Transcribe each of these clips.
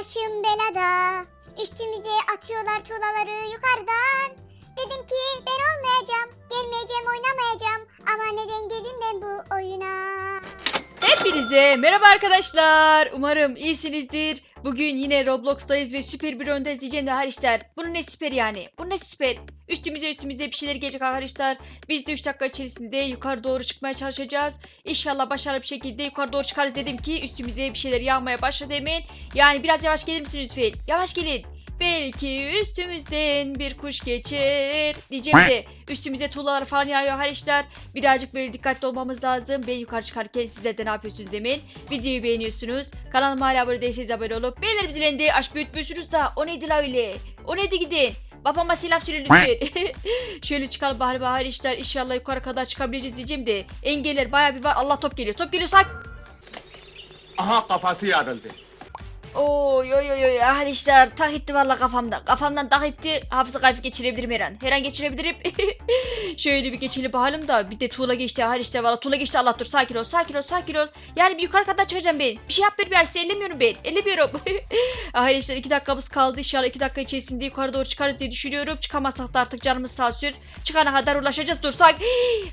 Başım belada. Üstümüze atıyorlar tuğlaları yukarıdan. Dedim ki ben olmayacağım. Gelmeyeceğim oynamayacağım. Ama neden geldim ben bu oyuna? Hepinize merhaba arkadaşlar. Umarım iyisinizdir. Bugün yine Roblox'tayız ve süper bir öndeyiz diyeceğim de arkadaşlar. Bunun ne süper yani? Bu ne süper? Üstümüze üstümüze bir şeyler gelecek arkadaşlar. Biz de 3 dakika içerisinde yukarı doğru çıkmaya çalışacağız. İnşallah başarılı bir şekilde yukarı doğru çıkarız dedim ki üstümüze bir şeyler yağmaya başladı hemen. Yani biraz yavaş gelir misin lütfen? Yavaş gelin. Belki üstümüzden bir kuş geçer diyeceğim de üstümüze tuğlalar falan yağıyor arkadaşlar. Birazcık böyle dikkatli olmamız lazım. Ben yukarı çıkarken sizler de ne yapıyorsunuz demin? Videoyu beğeniyorsunuz. Kanalıma hala abone değilseniz abone olup beğenilerimizi zilendi aç büyütmüşsünüz da o neydi la öyle? O neydi gidin? Babama selam söyle lütfen. Şöyle çıkalım bari bari işler inşallah yukarı kadar çıkabileceğiz diyeceğim de engeller baya bir var. Allah top geliyor. Top geliyor sak. Aha kafası yarıldı. Oy oy oy oy hadi işte tak etti valla kafamda. Kafamdan tak etti hafıza kaybı geçirebilirim her an. Her an geçirebilirim. Şöyle bir geçelim bakalım da bir de tuğla geçti. Hadi işte valla tuğla geçti Allah dur sakin ol sakin ol sakin ol. Yani bir yukarı kadar çıkacağım ben. Bir şey yapmıyorum yani size ellemiyorum ben. Ellemiyorum. Hayır işte iki dakikamız kaldı inşallah iki dakika içerisinde yukarı doğru çıkarız diye düşünüyorum. Çıkamazsak da artık canımız sağ olsun. Çıkana kadar ulaşacağız dursak.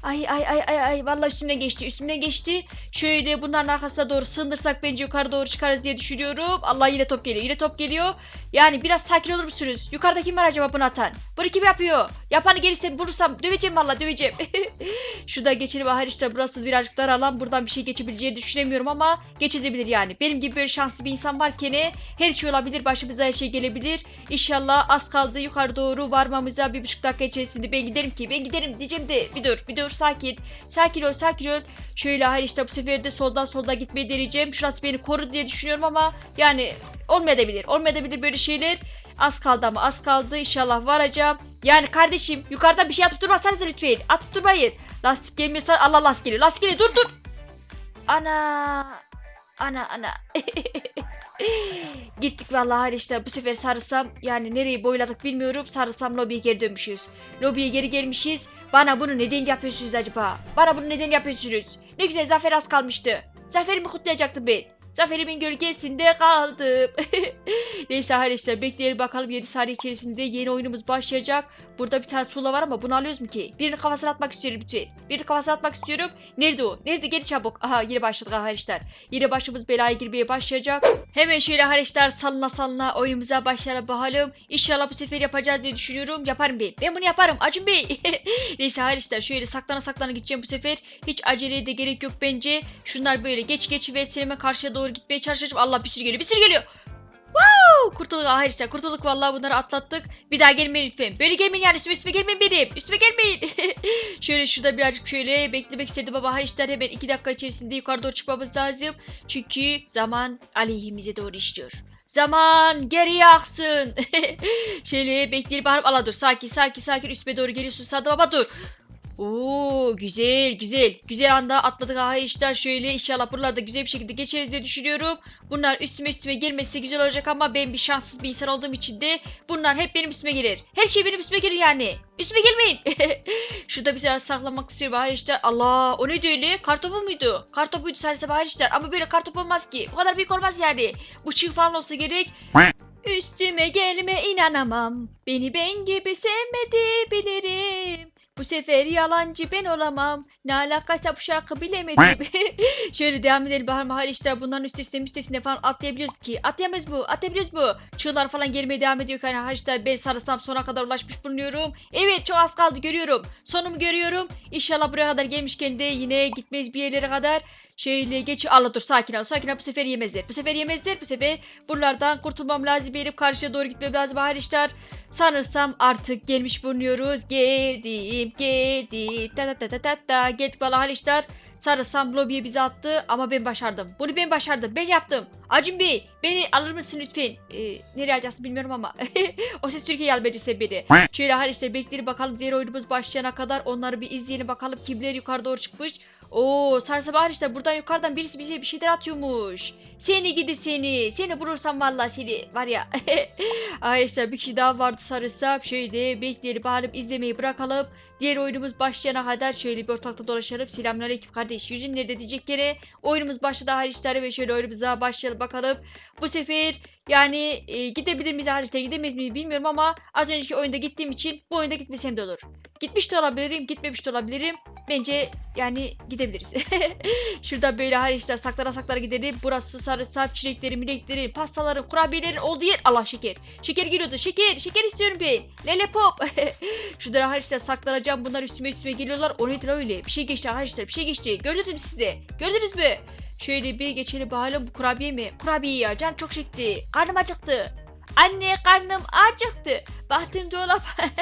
Ay ay ay ay ay valla üstümden geçti üstümden geçti. Şöyle bunların arkasına doğru sığındırsak bence yukarı doğru çıkarız diye düşünüyorum. Allah yine top geliyor yine top geliyor. Yani biraz sakin olur musunuz? Yukarıda kim var acaba bunu atan? Bunu kim yapıyor? Yapanı gelirse bulursam döveceğim valla döveceğim. Şurada geçelim ahir işte burası birazcık dar alan buradan bir şey geçebileceğini düşünemiyorum ama geçebilir yani. Benim gibi böyle şanslı bir insan varken her şey olabilir başımıza her şey gelebilir. İnşallah az kaldı yukarı doğru varmamıza bir buçuk dakika içerisinde ben giderim ki ben giderim diyeceğim de bir dur bir dur sakin. Sakin ol sakin ol. Şöyle hayır işte bu sefer de soldan soldan gitmeyi deneyeceğim. Şurası beni koru diye düşünüyorum ama yani olmayabilir. Olmayabilir böyle şeyler. Az kaldı ama az kaldı. İnşallah varacağım. Yani kardeşim yukarıdan bir şey atıp durmasanız lütfen. Atıp durmayın. Lastik gelmiyorsa Allah lastik geliyor. Lastik geliyor dur dur. Ana. Ana ana. Gittik vallahi arkadaşlar bu sefer sarılsam yani nereyi boyladık bilmiyorum sarılsam lobiye geri dönmüşüz. Lobiye geri gelmişiz. Bana bunu neden yapıyorsunuz acaba? Bana bunu neden yapıyorsunuz? Ne güzel zafer az kalmıştı. Zaferimi kutlayacaktım ben. Zaferimin gölgesinde kaldım. Neyse arkadaşlar bekleyelim bakalım 7 saniye içerisinde yeni oyunumuz başlayacak. Burada bir tane tuğla var ama bunu alıyoruz mu ki? Birini kafasına atmak istiyorum lütfen. Birini kafasına atmak istiyorum. Nerede o? Nerede? Geri çabuk. Aha yine başladık arkadaşlar. Yine başımız belaya girmeye başlayacak. Hemen şöyle arkadaşlar salına salına oyunumuza başlayalım bakalım. İnşallah bu sefer yapacağız diye düşünüyorum. Yaparım ben. Ben bunu yaparım. Acun Bey. Neyse arkadaşlar şöyle saklana saklana gideceğim bu sefer. Hiç aceleye de gerek yok bence. Şunlar böyle geç geç ve Selim'e karşıya doğru gitmeye çalışacağım. Allah bir sürü geliyor. Bir sürü geliyor. Wow, kurtulduk arkadaşlar kurtulduk vallahi bunları atlattık. Bir daha gelmeyin lütfen. Böyle gelmeyin yani üstüme, üstüme gelmeyin benim. Üstüme gelmeyin. şöyle şurada birazcık şöyle beklemek istedim ama arkadaşlar hemen iki dakika içerisinde yukarı doğru çıkmamız lazım. Çünkü zaman aleyhimize doğru işliyor. Zaman geriye aksın. şöyle bekleyelim bakalım. Allah dur sakin sakin sakin üstüme doğru geliyorsun Sadım ama dur. Oo güzel güzel. Güzel anda atladık arkadaşlar şöyle inşallah buralarda güzel bir şekilde geçeriz diye düşünüyorum. Bunlar üstüme üstüme gelmesi güzel olacak ama ben bir şanssız bir insan olduğum için de bunlar hep benim üstüme gelir. Her şey benim üstüme gelir yani. Üstüme gelmeyin. Şurada bir şeyler saklamak istiyorum arkadaşlar. Allah o neydi öyle? Kartopu muydu? Kartopuydu sadece arkadaşlar ama böyle kartop olmaz ki. Bu kadar büyük olmaz yani. Bu çığ falan olsa gerek. Üstüme gelme inanamam. Beni ben gibi sevmedi bilirim. Bu sefer yalancı ben olamam. Ne alakaysa bu şarkı bilemedim. Şöyle devam edelim bakalım. Hayır işte bunların üstesine üstesine falan atlayabiliyoruz ki. Atlayamaz bu. Atlayabiliyoruz bu. Çığlar falan gelmeye devam ediyor. Yani işte ben sarılsam sona kadar ulaşmış bulunuyorum. Evet çok az kaldı görüyorum. Sonumu görüyorum. İnşallah buraya kadar gelmişken de yine gitmeyiz bir yerlere kadar. Şöyle geç. Allah dur sakin ol. Sakin ol. Bu sefer yemezler. Bu sefer yemezler. Bu sefer buralardan kurtulmam lazım. Benim karşıya doğru gitmem lazım. İşte. Sanırsam artık gelmiş bulunuyoruz. Geldim, geldim. Ta ta ta ta ta ta. Geldik valla Haliçler. Sanırsam lobiye bizi attı ama ben başardım. Bunu ben başardım. Ben yaptım. Acun Bey beni alır mısın lütfen? Ee, nereye alacaksın bilmiyorum ama. o ses Türkiye sen beni. Şöyle Haliçler bekleyelim bakalım diğer oyunumuz başlayana kadar onları bir izleyelim bakalım kimler yukarı doğru çıkmış. Oo sarsa bahar işte buradan yukarıdan birisi bize bir şeyler atıyormuş. Seni gidi seni. Seni bulursam vallahi seni var ya. Arkadaşlar bir kişi daha vardı sarısa. Şöyle bekleyelim bakalım izlemeyi bırakalım. Diğer oyunumuz başlayana kadar şöyle bir ortalıkta dolaşalım. Selamünaleyküm kardeş. Yüzün nerede diyecek yere. Oyunumuz başladı arkadaşlar ve şöyle oyunumuza başlayalım bakalım. Bu sefer yani e, gidebilir miyiz arkadaşlar gidemeyiz miyiz bilmiyorum ama az önceki oyunda gittiğim için bu oyunda gitmesem de olur. Gitmiş de olabilirim gitmemiş de olabilirim. Bence yani gidebiliriz. Şurada böyle arkadaşlar saklara saklara gidelim. Burası sarımsak, çilekleri, milekleri, pastaların, kurabiyelerin olduğu yer. Allah şeker. Şeker geliyordu. Şeker. Şeker istiyorum ben. Lele pop. Şurada arkadaşlar saklanacağım. Bunlar üstüme üstüme geliyorlar. O nedir öyle? Bir şey geçti arkadaşlar. Bir şey geçti. Gördünüz mü siz de? Gördünüz mü? Şöyle bir geçelim bakalım bu kurabiye mi? Kurabiye. Can çok çekti. Karnım acıktı. Anne karnım acıktı. Baktım dolap.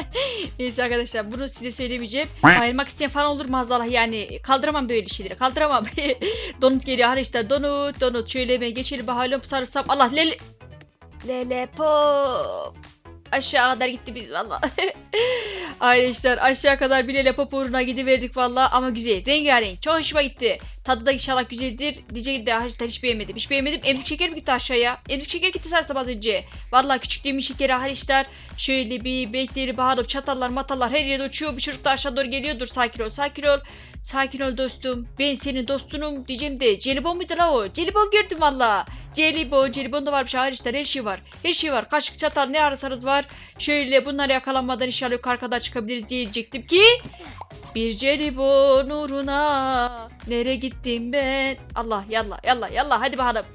Neyse arkadaşlar bunu size söylemeyeceğim. Ayrılmak isteyen falan olur maazallah yani. Kaldıramam böyle şeyleri. Kaldıramam. donut geliyor arkadaşlar. Donut donut. Şöyle hemen geçelim bakalım. Sarılsam. Allah lele. Lele pop. Aşağı kadar gitti biz valla. Arkadaşlar aşağı kadar bir lele pop uğruna gidiverdik valla ama güzel. Rengarenk. Çok hoşuma gitti. Tadı da inşallah güzeldir. Diyecek de arkadaşlar hiç beğenmedim. Hiç beğenmedim. Emzik şeker mi gitti aşağıya? Emzik şeker gitti sarsam az önce. Valla küçüklüğümün şekeri arkadaşlar. Şöyle bir bekleri bağırıp çatallar matallar her yerde uçuyor. Bir çocuk da aşağı doğru geliyor. Dur sakin ol sakin ol. Sakin ol dostum. Ben senin dostunum diyeceğim de. Jelibon muydu la o? Jelibon gördüm valla. Jelibon, jelibon da varmış arkadaşlar. Her şey var. Her şey var. Kaşık çatal ne ararsanız var. Şöyle bunları yakalanmadan inşallah yukarı kadar çıkabiliriz diyecektim ki. Bir jelibon uğruna Nereye gittim ben? Allah yallah yallah yallah hadi bakalım.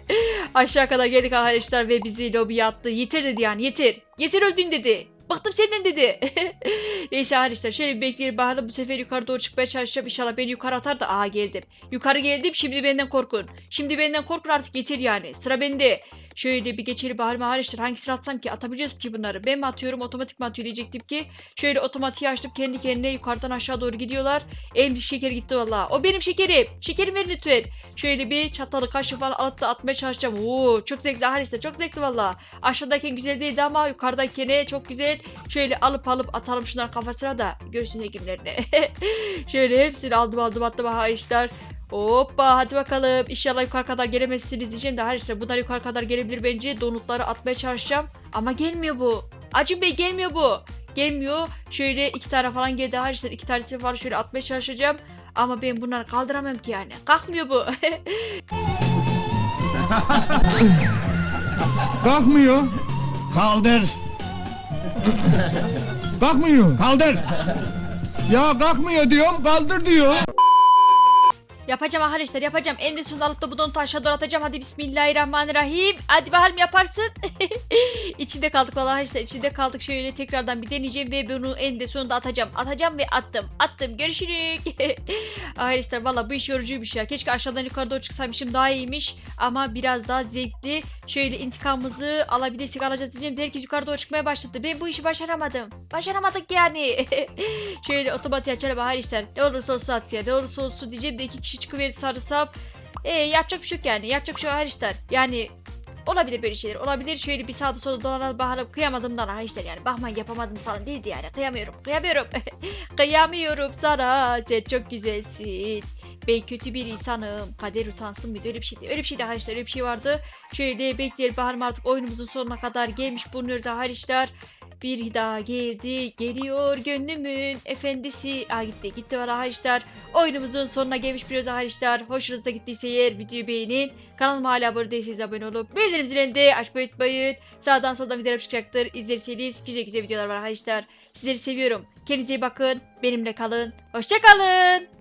Aşağı kadar geldik arkadaşlar ve bizi lobiye attı. Yeter dedi yani yeter. Yeter öldün dedi. Bıktım senden dedi. Neyse arkadaşlar şöyle bir bekleyelim bakalım bu sefer yukarı doğru çıkmaya çalışacağım. İnşallah beni yukarı atar da. Aa geldim. Yukarı geldim şimdi benden korkun. Şimdi benden korkun artık yeter yani. Sıra bende. Şöyle bir geçelim bakalım arkadaşlar hangisini atsam ki atabileceğiz ki bunları. Ben mi atıyorum otomatik mi atıyor diyecektim ki. Şöyle otomatiği açtım kendi kendine yukarıdan aşağı doğru gidiyorlar. Emzik şeker gitti valla. O benim şekerim. Şekerim verin lütfen. Şöyle bir çatalı kaşığı falan alıp da atmaya çalışacağım. Oo çok zevkli arkadaşlar çok zevkli valla. Aşağıdayken güzel değildi ama yukarıdayken çok güzel. Şöyle alıp alıp atalım şunların kafasına da görsün hekimlerine. Şöyle hepsini aldım aldım attım arkadaşlar. Hoppa hadi bakalım. İnşallah yukarı kadar gelemezsiniz diyeceğim de arkadaşlar bunlar yukarı kadar gelebilir bence. Donutları atmaya çalışacağım. Ama gelmiyor bu. Acım Bey gelmiyor bu. Gelmiyor. Şöyle iki tane falan geldi arkadaşlar. iki tanesini falan şöyle atmaya çalışacağım. Ama ben bunları kaldıramam ki yani. Kalkmıyor bu. Kalkmıyor. Kaldır. Kalkmıyor. Kaldır. Ya kalkmıyor diyorum kaldır diyor. Yapacağım arkadaşlar yapacağım. En sonunda alıp da bu donutu aşağı doğru atacağım. Hadi bismillahirrahmanirrahim. Hadi bakalım yaparsın. içinde kaldık vallahi arkadaşlar. içinde kaldık. Şöyle tekrardan bir deneyeceğim ve bunu en sonunda atacağım. Atacağım ve attım. Attım. Görüşürüz. arkadaşlar valla bu iş yorucuymuş ya. Keşke aşağıdan yukarı doğru çıksaymışım daha iyiymiş. Ama biraz daha zevkli. Şöyle intikamımızı alabilirsek alacağız diyeceğim. Herkes yukarı doğru çıkmaya başladı. Ben bu işi başaramadım. Başaramadık yani. Şöyle otomatik açalım arkadaşlar. Ne olursa olsun at ya. Ne olursa olsun diyeceğim de iki kişi çıkıverdi sarısam. E, yapacak bir şey yok yani. Yapacak bir şey yok arkadaşlar. Yani olabilir böyle şeyler. Olabilir şöyle bir sağda solda dolanalım bakalım. Kıyamadığımdan arkadaşlar yani. Bakmayın yapamadım falan değildi yani. Kıyamıyorum. Kıyamıyorum. Kıyamıyorum sana. Sen çok güzelsin. Ben kötü bir insanım. Kader utansın de öyle bir şeydi. Öyle bir şeydi arkadaşlar. Öyle bir şey vardı. Şöyle bekleyelim bakalım artık oyunumuzun sonuna kadar gelmiş bulunuyoruz arkadaşlar. Bir daha geldi, geliyor gönlümün efendisi. Aa gitti, gitti valla arkadaşlar. Oyunumuzun sonuna gelmiş biliyoruz arkadaşlar. Hoşunuza gittiyse eğer videoyu beğenin. Kanalıma hala abone değilseniz abone olup bildirim zilini de açmayı unutmayın. Sağdan soldan videolar çıkacaktır. İzlerseniz güzel güzel videolar var arkadaşlar. Sizleri seviyorum. Kendinize iyi bakın. Benimle kalın. Hoşçakalın.